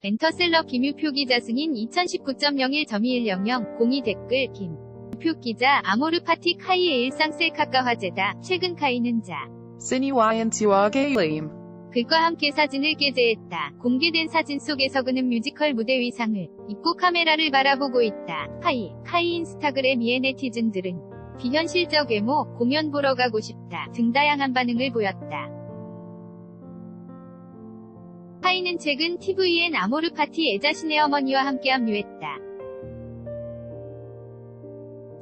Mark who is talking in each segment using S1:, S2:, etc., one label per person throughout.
S1: 엔터셀러 김유표 기자 승인 2019.01.2100 02 댓글 김. 표 기자 아모르 파티 카이의 일상 셀카가 화제다. 최근 카이는 자.
S2: Sinuyantua Galim.
S1: 글과 함께 사진을 게재했다. 공개된 사진 속에서 그는 뮤지컬 무대 의상을 입고 카메라를 바라보고 있다. 카이, 카이 인스타그램 의 네티즌들은 비현실적 외모, 공연 보러 가고 싶다 등 다양한 반응을 보였다. 카이는 최근 TVN 아모르 파티에 자신의 어머니와 함께 합류했다.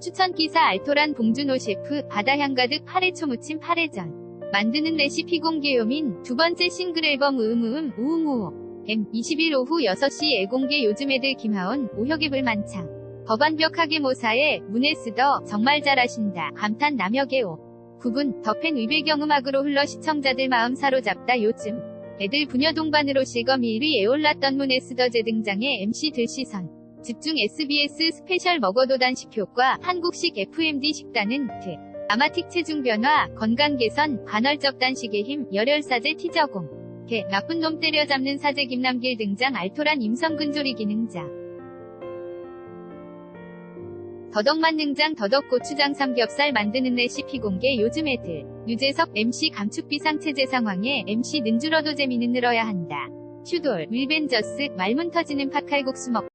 S1: 추천 기사 알토란 봉준호 셰프 바다향 가득 파래초 무침 파래전. 만드는 레시피 공개 요 민 두 번째 싱글 앨범 음음 우웅우호 M 20일 오후 6시 애공개 요즘 애들 김하온 오혁의 불만창. 법안벽하게 모사에 문에 쓰더 정말 잘하신다 감탄 남혁의 오. 9분 더팬 의배경 음악으로 흘러 시청자들 마음 사로잡다 요즘 애들 부녀 동반으로 실검 1위 에올랐던 문에 쓰더 재등장해 MC 들시선 집중 SBS 스페셜 먹어도 단 식 효과 한국식 FMD 식단은 드 아마틱 체중 변화, 건강 개선, 간헐적 단식의 힘, 열혈사제 티저공. 개, 나쁜 놈 때려잡는 사제 김남길 등장 알토란 임성근조리 기능자. 더덕만 등장 더덕고추장 삼겹살 만드는 레시피 공개 요즘 애들. 유재석 MC 감축 비상 체제 상황에 MC 는 줄어도 재미는 늘어야 한다. 슈돌, 윌벤저스, 말문 터지는 팥칼국수 먹